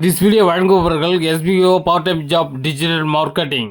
This video வழங்குபவர்கள் SPO part time job digital marketing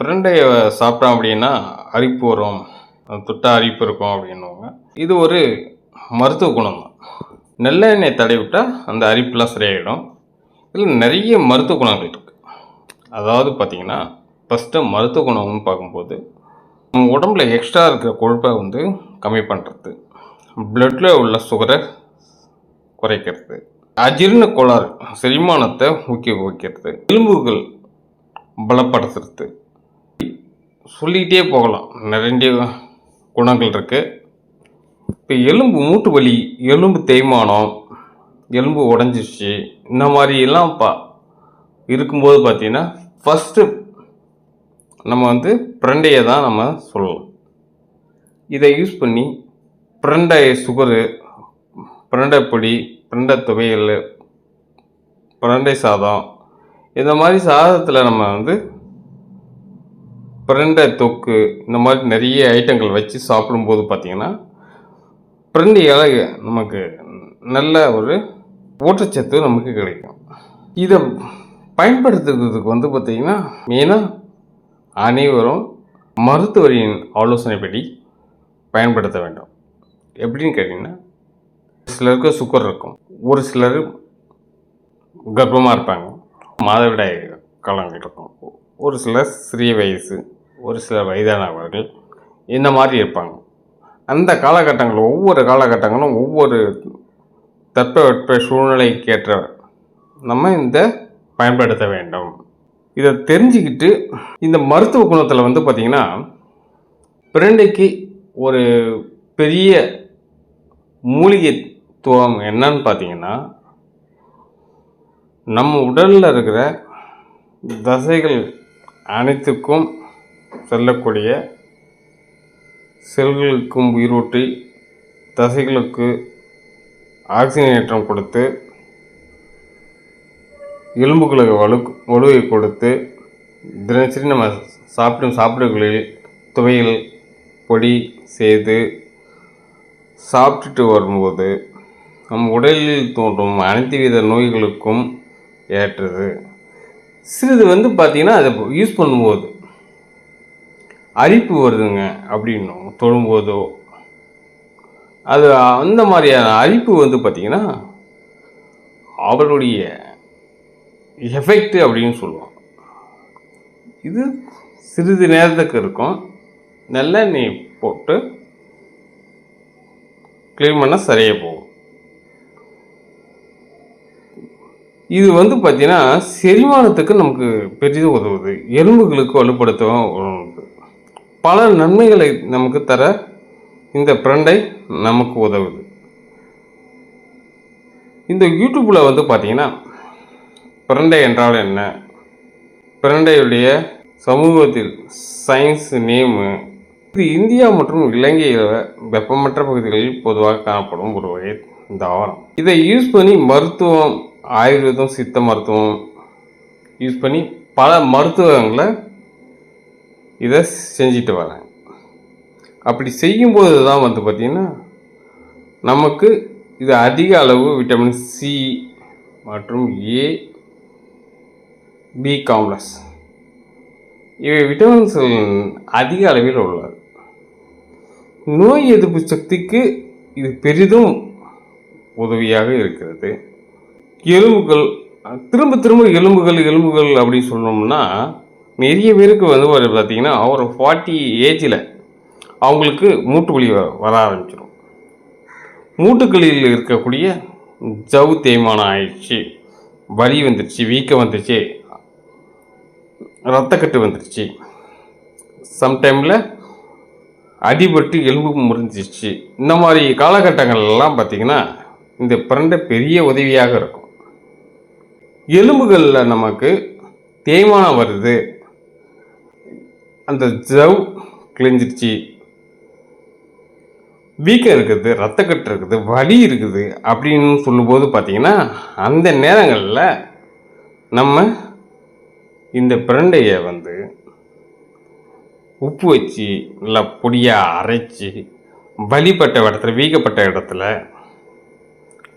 பிரண்டையை சாப்பிட்டோம் அப்படின்னா அரிப்பு வரும். துட்டா அரிப்பு இருக்கும் அப்படின்னுவாங்க. இது ஒரு மருத்துவ குணம் தான் நல்லெண்ணெய் தடவிட்டால் அந்த அரிப்புலாம் சரியாயிடும். இதில் நிறைய மருத்துவ குணங்கள் இருக்குது அதாவது பார்த்திங்கன்னா ஃபஸ்ட்டு மருத்துவ குணம்னு பார்க்கும்போது நம்ம உடம்புல எக்ஸ்ட்ரா இருக்கிற கொழுப்பை வந்து கம்மி பண்ணுறது பிளட்டில் உள்ள சுகரை குறைக்கிறது அஜீரண கோளாறு செரிமானத்தை ஊக்குவிக்கிறது எலும்புகள் பலப்படுத்துறது சொல்லிக்கிட்டே போகலாம். நிறைய குணங்கள் இருக்குது இப்போ எலும்பு மூட்டு வலி எலும்பு தேய்மானம் எலும்பு உடஞ்சிருச்சு இந்த மாதிரியெல்லாம் பா இருக்கும்போது பார்த்திங்கன்னா ஃபஸ்ட்டு நம்ம வந்து பிரண்டையை தான் நம்ம சொல்லலாம். இதை யூஸ் பண்ணி பிரண்டை சுகரு பிரண்டை பொடி பிரண்டை துவையல் பிரண்டை சாதம் இந்த மாதிரி சாதத்தில் நம்ம வந்து பிரண்டை தொக்கு இந்த மாதிரி நிறைய ஐட்டங்கள் வச்சு சாப்பிடும்போது பார்த்திங்கன்னா பிரண்டையால் நமக்கு நல்ல ஒரு ஊட்டச்சத்து நமக்கு கிடைக்கும். இதை பயன்படுத்துறதுக்கு வந்து பார்த்திங்கன்னா மெயினாக அனைவரும் மருத்துவரின் ஆலோசனைப்படி பயன்படுத்த வேண்டும். எப்படின்னு கேட்டிங்கன்னா சிலருக்கு சுகர் இருக்கும். ஒரு சிலர் கர்ப்பமாக இருப்பாங்க. மாதவிடாய் காலங்கள் இருக்கும். ஒரு சிலர் சிறிய வயசு. ஒரு சில வயதானவர்கள் இந்த மாதிரி இருப்பாங்க. அந்த காலகட்டங்கள் ஒவ்வொரு காலகட்டங்களும் ஒவ்வொரு தட்பவெட்ப சூழ்நிலைக்கேற்ற நம்ம இந்த பயன்படுத்த வேண்டும். இதை தெரிஞ்சுக்கிட்டு இந்த மருத்துவ குணத்தில் வந்து பார்த்திங்கன்னா பிரண்டைக்கு ஒரு பெரிய மூலிகைத்துவம் என்னன்னு பார்த்தீங்கன்னா நம்ம உடலில் இருக்கிற தசைகள் அனைத்துக்கும் செல்லக்கூடிய செல்களுக்கும் உயிரூட்டி தசைகளுக்கு ஆக்சிஜனேற்றம் கொடுத்து எலும்புகளுக்கு வலு வலுவை கொடுத்து தினசரி நம்ம சாப்பிடும் சாப்பிடுகளில் துவையல் பொடி செய்து சாப்பிட்டுட்டு வரும்போது நம் உடலில் தோன்றும் அனைத்து வித நோய்களுக்கும் ஏற்றது. சிறிது வந்து பார்த்திங்கன்னா அதை யூஸ் பண்ணும்போது அரிப்பு வருதுங்க அப்படின்னும் தொழும்போதோ. அது அந்த மாதிரியான அரிப்பு வந்து பார்த்திங்கன்னா அவருடைய எஃபெக்ட் அப்படின்னு சொல்லுவோம் இது சிறிது நேரத்துக்கு இருக்கும். நல்லெண்ணெய் போட்டு க்ளீன் பண்ணால் சரியாக போகும். இது வந்து பார்த்தீங்கன்னா செரிமானத்துக்கு நமக்கு பெரிதும் உதவுது. எலும்புகளுக்கு வலுப்படுத்தவும் உதவுது. பல நன்மைகளை நமக்கு தர இந்த பிரண்டை நமக்கு உதவுது. இந்த யூடியூப்பில் வந்து பார்த்தீங்கன்னா பிரண்டை என்றால் என்ன? பிரண்டையுடைய சமூகத்தில் சயின்ஸ் நேமு இது இந்தியா மற்றும் இலங்கையில் வெப்பமற்ற பகுதிகளில் பொதுவாக காணப்படும் ஒரு வகை தாவரம். இதை யூஸ் பண்ணி மருத்துவம் ஆயுர்வேதம் சித்த மருத்துவம் யூஸ் பண்ணி பல மருத்துவங்களை இதை செஞ்சுட்டு வரேன். அப்படி செய்யும்போது தான் வந்து பார்த்திங்கன்னா நமக்கு இது அதிக அளவு விட்டமின் சி மற்றும் ஏ பி காம்ப்ளெக்ஸ் இவை விட்டமின்ஸ்கள் அதிக அளவில் உள்ளது. நோய் எதிர்ப்பு சக்திக்கு இது பெரிதும் உதவியாக இருக்கிறது. எலும்புகள் திரும்ப திரும்ப எலும்புகள் எலும்புகள் அப்படின்னு சொன்னோம்னா நிறைய பேருக்கு வந்து ஒரு பார்த்திங்கன்னா ஒரு ஃபார்ட்டி ஏஜில் அவங்களுக்கு மூட்டு வலி வர வர ஆரம்பிச்சிடும் மூட்டுக்களில் இருக்கக்கூடிய ஜவு தேய்மானம் ஆயிடுச்சு. வலி வந்துடுச்சு வீக்கம் வந்துடுச்சு ரத்தக்கட்டு வந்துடுச்சு சம்டைமில் அடிபட்டு எலும்பு முறிஞ்சிச்சு இந்த மாதிரி காலகட்டங்கள்லாம் பார்த்திங்கன்னா இந்த பிரண்டை பெரிய உதவியாக இருக்கும். எலும்புகளில் நமக்கு தேய்மானம் வருது. அந்த ஜவ் கிழிஞ்சிருச்சு. வீக்கம் இருக்குது ரத்தக்கட்டு இருக்குது வலி இருக்குது அப்படின்னு சொல்லும்போது பார்த்தீங்கன்னா அந்த நேரங்களில் நம்ம இந்த பிரண்டையை வந்து உப்பு வச்சு நல்லா பொடியாக அரைச்சி வலிப்பட்ட இடத்துல வீக்கப்பட்ட இடத்துல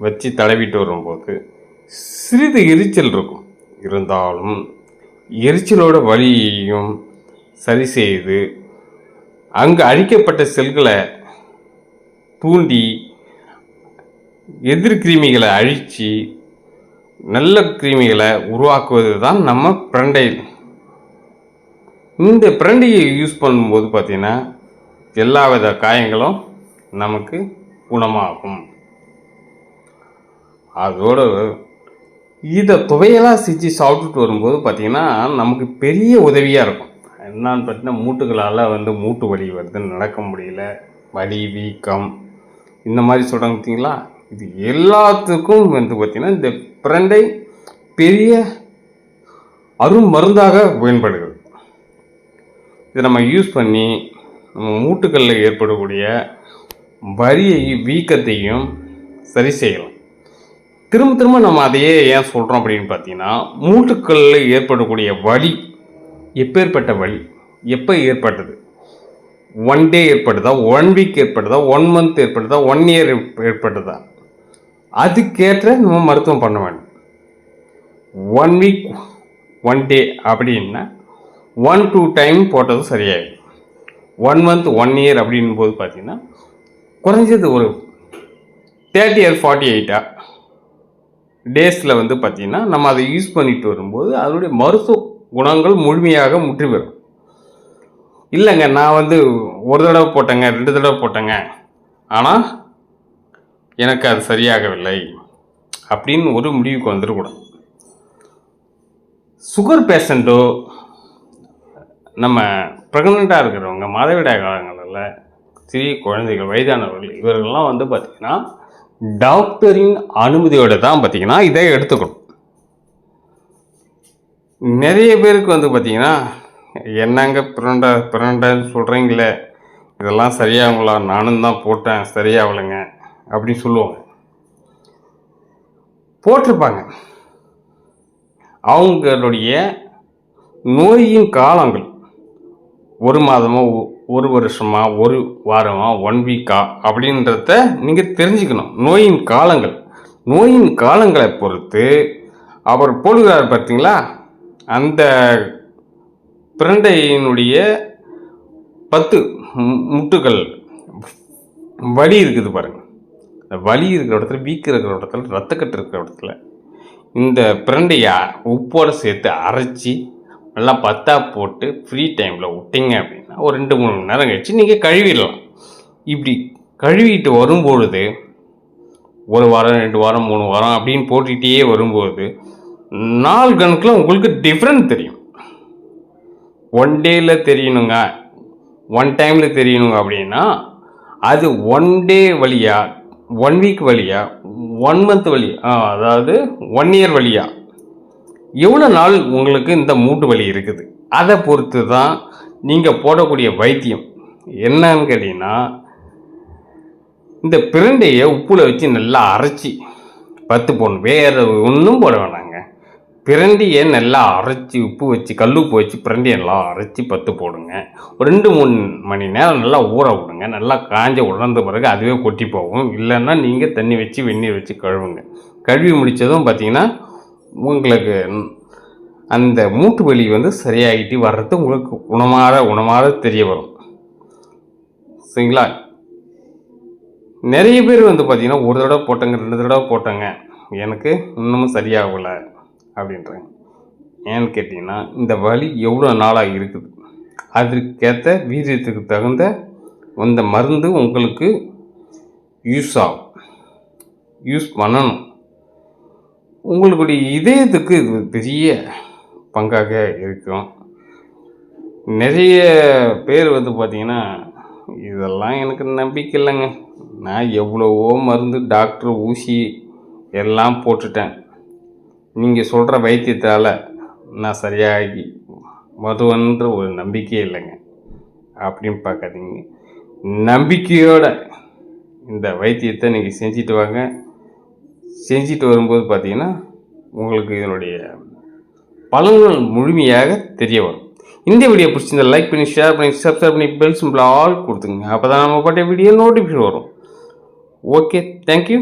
வச்சு தடவிட்டு வரும்போது சிறிது எரிச்சல் இருக்கும். இருந்தாலும் எரிச்சலோட வலியையும் சரி செய்து அங்கு அழிக்கப்பட்ட செல்களை தூண்டி எதிர் கிருமிகளை அழித்து நல்ல கிருமிகளை உருவாக்குவது தான் நம்ம பிரண்டை. இந்த பிரண்டையை யூஸ் பண்ணும்போது பார்த்திங்கன்னா எல்லா வித காயங்களும் நமக்கு குணமாகும். அதோட இதை துவையெல்லாம் செஞ்சு சாப்பிட்டுட்டு வரும்போது பார்த்திங்கன்னா நமக்கு பெரிய உதவியாக இருக்கும். என்னான்னு பார்த்தீங்கன்னா மூட்டுகளால் வந்து மூட்டு வலி வருது நடக்க முடியல. வலி வீக்கம் இந்த மாதிரி சொல்கிறாங்க பார்த்தீங்களா இது எல்லாத்துக்கும் வந்து பார்த்திங்கன்னா இந்த பிரண்டை பெரிய அரும் மருந்தாக பயன்படுகிறது. இதை நம்ம யூஸ் பண்ணி நம்ம மூட்டுகளில் ஏற்படக்கூடிய வரியை வீக்கத்தையும் சரி செய்யலாம். திரும்ப திரும்ப நம்ம அதையே ஏன் சொல்கிறோம் அப்படின்னு பார்த்தீங்கன்னா மூட்டுக்களில் ஏற்படக்கூடிய வலி எப்பேற்பட்ட வழி? எப்போ ஏற்பட்டது? ஒன் டே ஏற்பட்டதா? ஒன் வீக் ஏற்பட்டதா? ஒன் மந்த் ஏற்பட்டதா? ஒன் இயர் ஏற்பட்டதா? அதுக்கேற்ற நம்ம மருத்துவம் பண்ண வேண்டும். ஒன் வீக் ஒன் டே அப்படின்னா ஒன் டூ டைம் போட்டது சரியாயிடும். ஒன் மந்த் ஒன் இயர் அப்படின் போது பார்த்தீங்கன்னா குறைஞ்சது ஒரு தேர்ட்டி இயர் ஃபார்ட்டி எயிட்டா டேஸில் வந்து பார்த்திங்கன்னா நம்ம அதை யூஸ் பண்ணிட்டு வரும்போது அதனுடைய மருத்துவ குணங்கள் முழுமையாக முற்றி பெறும். இல்லைங்க நான் வந்து ஒரு தடவை போட்டேங்க ரெண்டு தடவை போட்டேங்க. ஆனால் எனக்கு அது சரியாகவில்லை அப்படின்னு ஒரு முடிவுக்கு வந்துடக்கூடாது. சுகர் பேஷண்ட்டோ நம்ம ப்ரெக்னெண்ட்டாக இருக்கிறவங்க மாதவிடாய் காலங்களில் சிறிய குழந்தைகள் வயதானவர்கள் இவர்கள்லாம் வந்து பார்த்திங்கன்னா டாக்டரின் அனுமதியோடு தான் பார்த்திங்கன்னா இதை எடுத்துக்கணும். நிறைய பேருக்கு வந்து பார்த்திங்கன்னா என்னங்க பிரண்டை பிரண்டைன்னு சொல்கிறீங்களே இதெல்லாம் சரியாகுங்களா நானும் தான் போட்டேன் சரியாகலைங்க அப்படின்னு சொல்லுவாங்க. போட்டிருப்பாங்க. அவங்களுடைய நோயின் காலங்கள் ஒரு மாதமோ ஒ- ஒரு வருஷமா ஒரு வாரமா ஒன் வீக்கா அப்படின்றத நீங்கள் தெரிஞ்சுக்கணும். நோயின் காலங்கள். நோயின் காலங்களை பொறுத்து அவர் போடுகிறார் பார்த்தீங்களா அந்த பிரண்டையினுடைய பத்து முட்டுகள் வலி இருக்குது பாருங்கள் இந்த வலி இருக்கிற இடத்துல வீக்கு இருக்கிற இடத்துல ரத்தக்கட்டு இருக்கிற இடத்துல இந்த பிரண்டையை உப்போடு சேர்த்து அரைச்சி நல்லா பத்தா போட்டு ஃப்ரீ டைமில் விட்டிங்க அப்படின்னா ஒரு ரெண்டு மூணு மணி நேரம் கழிச்சு நீங்கள் கழுவிடலாம். இப்படி கழுவிட்டு வரும்பொழுது ஒரு வாரம் ரெண்டு வாரம் மூணு வாரம் அப்படின்னு போட்டுக்கிட்டே வரும்போது நாள் கணக்கில் உங்களுக்கு டிஃப்ரெண்ட் தெரியும். ஒன் டேயில் தெரியணுங்க. ஒன் டைமில் தெரியணுங்க அப்படின்னா அது ஒன் டே வழியா ஒன் வீக் வழியா ஒன் மந்த் வழி ஆ, அதாவது ஒன் இயர் வழியா எவ்வளோ நாள் உங்களுக்கு இந்த மூட்டு வலி இருக்குது? அதை பொறுத்து தான் நீங்கள் போடக்கூடிய வைத்தியம். என்னன்னு கேட்டிங்கன்னா இந்த பிரண்டையை உப்பில் வச்சு நல்லா அரைச்சி பத்து பவுன் வேறு ஒன்றும் போட வேணாங்க. பிரண்டியை நல்லா அரைச்சி உப்பு வச்சு கல் உப்பு வச்சு பிரண்டியை நல்லா அரைச்சி பத்து போடுங்க. ஒரு ரெண்டு மூணு மணி நேரம் நல்லா ஊற விடுங்க. நல்லா காஞ்ச உலர்ந்த பிறகு அதுவே கொட்டி போகும். இல்லைன்னா நீங்கள் தண்ணி வச்சு வெந்நீர் வச்சு கழுவுங்க. கழுவி முடித்ததும் பார்த்தீங்கன்னா உங்களுக்கு அந்த மூட்டு வலி வந்து சரியாகிட்டு வர்றது உங்களுக்கு குணமாக குணமாக தெரிய வரும். சரிங்களா? நிறைய பேர் வந்து பார்த்திங்கன்னா ஒரு தடவை போட்டங்க ரெண்டு தடவை போட்டங்க. எனக்கு இன்னமும் சரியாகலை. அப்படின்றாங்க ஏன்னு கேட்டிங்கன்னா இந்த வலி எவ்வளோ நாளாக இருக்குது? அதற்கேற்ற வீரியத்துக்கு தகுந்த அந்த மருந்து உங்களுக்கு யூஸ் ஆகும். யூஸ் பண்ணணும். உங்களுடைய இதயத்துக்கு இது பெரிய பங்காக இருக்கும். நிறைய பேர் வந்து பார்த்திங்கன்னா இதெல்லாம் எனக்கு நம்பிக்கை இல்லைங்க. நான் எவ்வளவோ மருந்து டாக்டர் ஊசி எல்லாம் போட்டுட்டேன். நீங்கள் சொல்கிற வைத்தியத்தால் நான் சரியாகி மதுவன்ற ஒரு நம்பிக்கையே இல்லைங்க. அப்படின்னு பார்க்காதீங்க. நம்பிக்கையோட இந்த வைத்தியத்தை நீங்கள் செஞ்சுட்டு வாங்க. செஞ்சுட்டு வரும்போது பார்த்தீங்கன்னா உங்களுக்கு இதனுடைய பலன்கள் முழுமையாக தெரிய வரும். இந்த வீடியோ பிடிச்சிருந்தா லைக் பண்ணி ஷேர் பண்ணி சப்ஸ்கிரைப் பண்ணி பெல் சிம்பிள் ஆல் கொடுத்துங்க அப்போ தான் நம்ம பாட்டிய வீடியோ நோட்டிஃபிகேஷன் வரும். Okay thank you